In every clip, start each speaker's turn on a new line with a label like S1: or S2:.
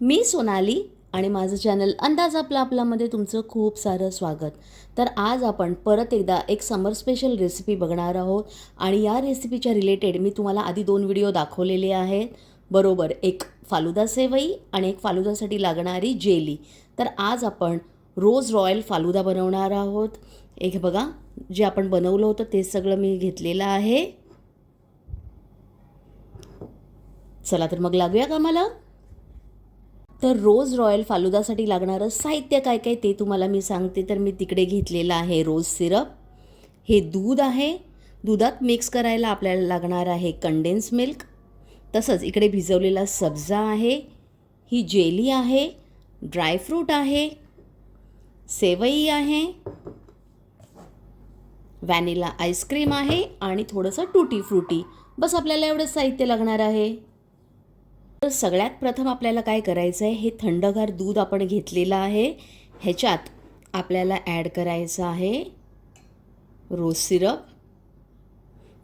S1: मी सोनाली आणि माझं चॅनल अंदाज आपला आपलामध्ये तुमचं खूप सारं स्वागत. तर आज आपण परत एकदा एक समर स्पेशल रेसिपी बघणार आहोत आणि या रेसिपीच्या रिलेटेड मी तुम्हाला आधी दोन व्हिडिओ दाखवलेले आहेत. बरोबर एक फालुदा सेवई आणि एक फालुदासाठी लागणारी जेली. तर आज आपण रोज रॉयल फालुदा बनवणार आहोत. एक बघा जे आपण बनवलं होतं ते सगळं मी घेतलेलं आहे. चला तर मग लागूया का मला तर रोज रॉयल फालुदासाठी लागणारं साहित्य काय काय ते तुम्हाला मी सांगते. तर मी तिकडे घेतलेलं आहे रोज सिरप. हे दूध आहे. दुधात मिक्स करायला आपल्याला लागणार आहे कंडेन्स मिल्क तसंच इकडे भिजवलेला सब्जा आहे. ही जेली आहे. ड्रायफ्रूट आहे. सेवई आहे. व्हॅनिला आईस्क्रीम आहे. आणि थोडंसं टूटी फ्रुटी बस आपल्याला एवढंच साहित्य लागणार आहे. तर सगळ्यात प्रथम आपल्याला काय करायचं आहे हे थंडगार दूध आपण घेतलेलं आहे. ह्याच्यात आपल्याला ॲड करायचं आहे रोज सिरप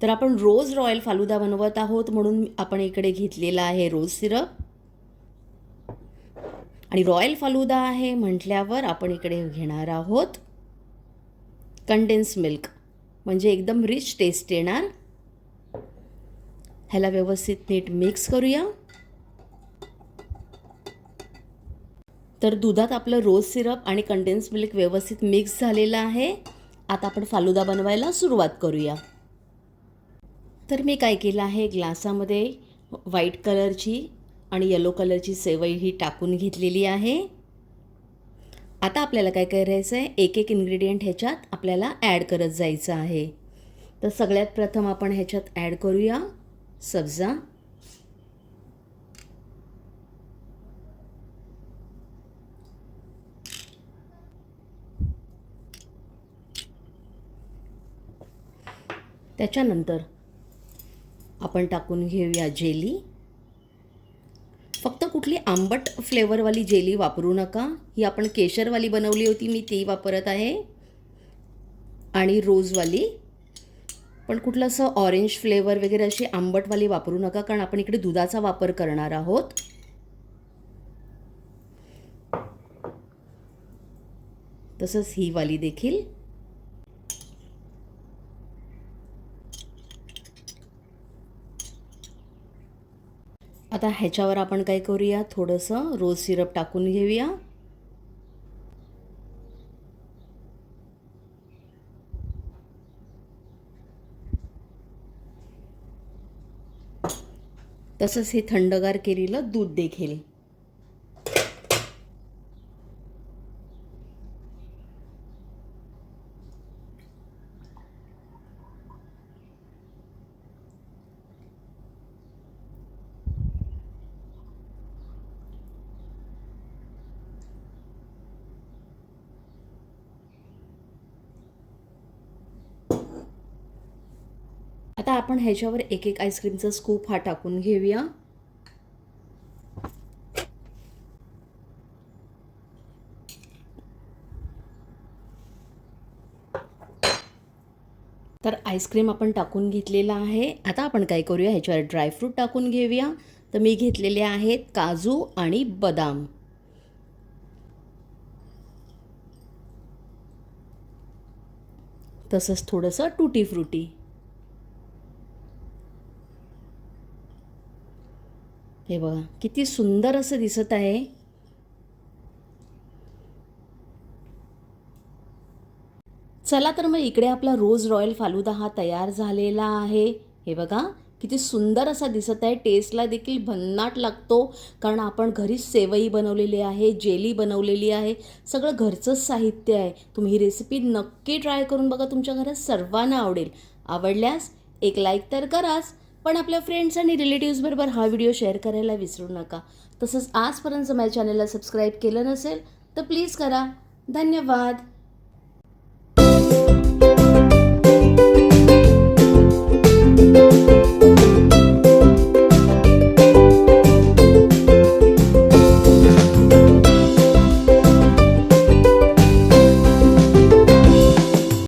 S1: तर आपण रोज रॉयल फालुदा बनवत आहोत म्हणून आपण इकडे घेतलेला आहे रोज सिरप आणि रॉयल फालुदा आहे म्हटल्यावर आपण इकडे घेणार आहोत कंडेन्स मिल्क म्हणजे एकदम रिच टेस्ट येणार. ह्याला व्यवस्थित नीट मिक्स करूया. तर दुधात आपलं रोज सिरप आणि कंडेन्स मिल्क व्यवस्थित मिक्स झालेलं आहे. आता आपण फालुदा बनवायला सुरुवात करूया. तर मी काय केलं आहे ग्लासामध्ये व्हाईट कलरची आणि येलो कलरची सेवई ही टाकून घेतलेली आहे. आता आपल्याला काय करायचं आहे एक एक इन्ग्रेडियंट ह्याच्यात आपल्याला ॲड करत जायचं आहे. तर सगळ्यात प्रथम आपण ह्याच्यात ॲड करूया. सब्जा. त्याच्यानंतर आपण टाकून घेऊया जेली. फक्त कुठली आंबट फ्लेवरवाली जेली वापरू नका. ही आपण केशरवाली बनवली होती मी ती वापरत आहे. आणि रोजवाली. पण कुठलं असं ऑरेंज फ्लेवर वगैरे अशी आंबटवाली वापरू नका कारण आपण इकडे दुधाचा वापर करणार आहोत. तसंच ही वाली देखील. आता ह्याच्यावर आपण काय करूया? थोडंसं रोज सिरप टाकून घेऊया. तसंच हे थंडगार केलेलं दूध देखील. आता आपण ह्याच्यावर एक एक आईस्क्रीमचा स्कूप हा टाकून घेऊया. तर आईस्क्रीम आपण टाकून घेतलेला आहे. आता आपण काय करूया? ह्याच्यावर ड्रायफ्रूट टाकून घेऊया. तर मी घेतलेले आहेत काजू आणि बदाम. तसंच थोडंसं टुटी फ्रुटी हे बघा किती सुंदर असं दिसत आहे. चला तर मग इकडे आपला रोज रॉयल फालुदा हा तयार झालेला आहे. हे बघा किती सुंदर असा दिसत आहे. टेस्टला देखील भन्नाट लागतो कारण आपण घरीच सेवई बनवलेली आहे जेली बनवलेली आहे. सगळं घरचंच साहित्य आहे. तुम्ही ही रेसिपी नक्की ट्राय करून बघा तुमच्या घरात सर्वांना आवडेल. आवडल्यास एक लाईक तर कराच. पण आपल्या फ्रेंड्स आणि रिलेटिव्सबरोबर हा व्हिडिओ शेअर करायला विसरू नका. तसंच आजपर्यंत माझ्या चॅनलला सबस्क्राईब केलं नसेल तर प्लीज करा. धन्यवाद.